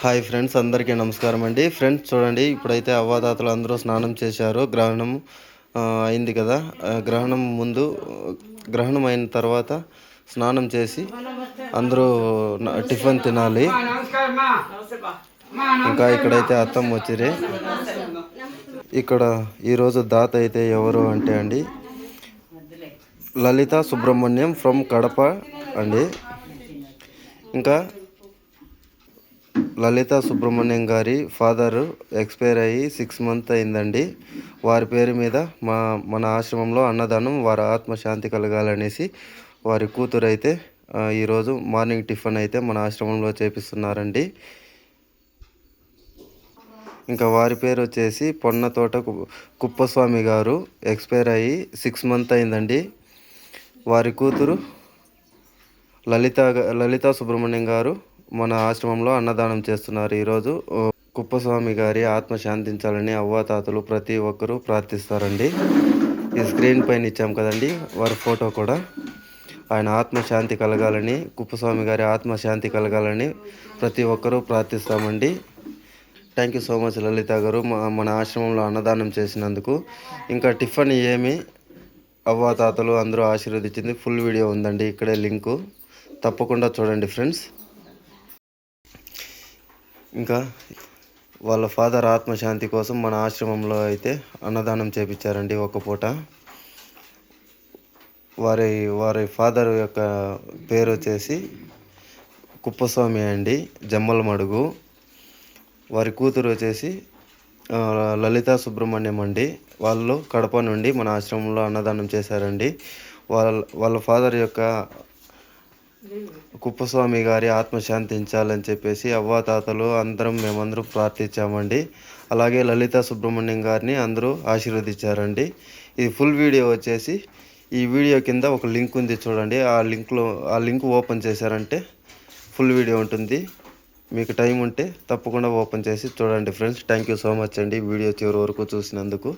Hi friends అందరికీ నమస్కారం అండి. ఫ్రెండ్స్ చూడండి ఇప్పుడైతే అవ్వదాతలు అందరూ స్నానం చేశారు. గ్రహణం అయింది కదా. గ్రహణం ముందు గ్రహణం అయిన తర్వాత స్నానం చేసి అందరూ టిఫిన్ తినాలి. ఇంకా ఇక్కడైతే అత్తం వచ్చిరే ఇక్కడ ఈరోజు దాత అయితే ఎవరు అంటే అండి లలిత సుబ్రహ్మణ్యం ఫ్రమ్ కడప అండి. ఇంకా లలిత సుబ్రహ్మణ్యం గారి ఫాదరు ఎక్స్పైర్ అయ్యి సిక్స్ మంత్ అయిందండి. వారి పేరు మీద మా మన ఆశ్రమంలో అన్నదానం వారి ఆత్మశాంతి కలగాలనేసి వారి కూతురు అయితే ఈరోజు మార్నింగ్ టిఫిన్ అయితే మన ఆశ్రమంలో చేపిస్తున్నారండి. ఇంకా వారి పేరు వచ్చేసి పొన్న తోట కుప్పస్వామి గారు ఎక్స్పైర్ అయ్యి సిక్స్ మంత్ అయిందండి. వారి కూతురు లలిత లలిత సుబ్రహ్మణ్యం గారు మన ఆశ్రమంలో అన్నదానం చేస్తున్నారు. ఈరోజు కుప్పస్వామి గారి ఆత్మ శాంతించాలని అవ్వాతాతలు ప్రతి ఒక్కరూ ప్రార్థిస్తారండి. ఈ స్క్రీన్ పైన ఇచ్చాం కదండి వారి ఫోటో కూడా. ఆయన ఆత్మశాంతి కలగాలని కుప్పస్వామి గారి ఆత్మశాంతి కలగాలని ప్రతి ఒక్కరూ ప్రార్థిస్తామండి. Thank you so much Lalitha గారు. మా- మన ఆశ్రమంలో అన్నదానం చేసినందుకు. ఇంకా టిఫిన్ ఏమి? అవ్వ తాతలు అందరూ ఆశీర్వదించింది. ఫుల్ వీడియో ఉందండి. ఇక్కడే లింకు. తప్పకుండా చూడండి ఫ్రెండ్స్. ఇంకా వాళ్ళ ఫాదర్ ఆత్మశాంతి కోసం మన ఆశ్రమంలో అయితే అన్నదానం చేపించారండి ఒక పూట. వారి వారి ఫాదర్ యొక్క పేరు వచ్చేసి కుప్పస్వామి అండి జమ్మల మడుగు వారి కూతురు వచ్చేసి లలిత సుబ్రహ్మణ్యం అండి. వాళ్ళు కడప నుండి మన ఆశ్రమంలో అన్నదానం చేశారండి. వాళ్ళ వాళ్ళ ఫాదర్ యొక్క కుప్పస్వామి గారి ఆత్మ శాంతించాలని చెప్పేసి అవ్వాతాతలు అందరం మేమందరం ప్రార్థించామండి. అలాగే లలిత సుబ్రహ్మణ్యం గారిని అందరూ ఆశీర్వదించారండి. ఇది ఫుల్ వీడియో వచ్చేసి ఈ వీడియో కింద ఒక లింక్ ఉంది చూడండి. ఆ లింక్లో ఆ లింక్ ఓపెన్ చేశారంటే ఫుల్ వీడియో ఉంటుంది. మీకు టైం ఉంటే తప్పకుండా ఓపెన్ చేసి చూడండి friends. Thank you so much అండి వీడియో చివరి వరకు చూసినందుకు.